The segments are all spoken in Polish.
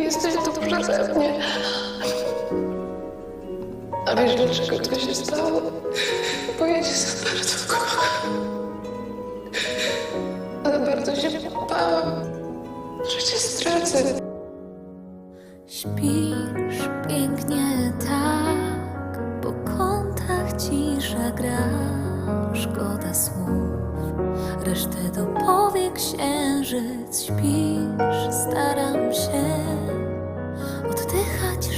Jesteś tu przeze mnie. A wiesz dlaczego to się stało? Bo ja cię za bardzo kocham. Ale bardzo się bałam, że cię stracę. Śpisz pięknie tak, po kątach cisza gra, szkoda słów, resztę dopowie księżyc. Śpisz,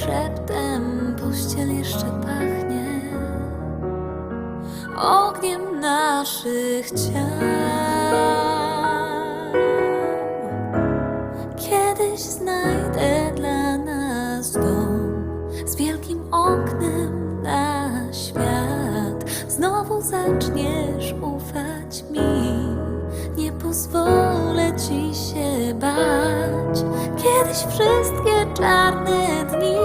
szeptem, pościel jeszcze pachnie ogniem naszych ciał. Kiedyś znajdę dla nas dom z wielkim oknem na świat. Znowu zaczniesz ufać mi, nie pozwolę ci się bać. Kiedyś wszystkie czarne dni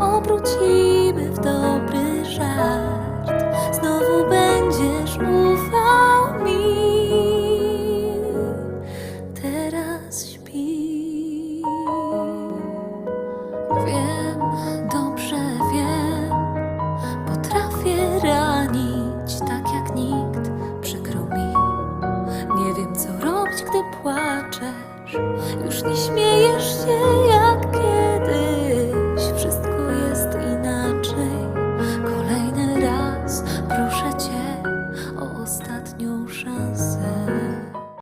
obrócimy w dobry żart. Znowu będziesz ufał mi. Teraz śpi. Wiem, dobrze wiem, potrafię ranić tak jak nikt. Przykro mi, nie wiem co robić, gdy płaczę. Już nie śmiejesz się.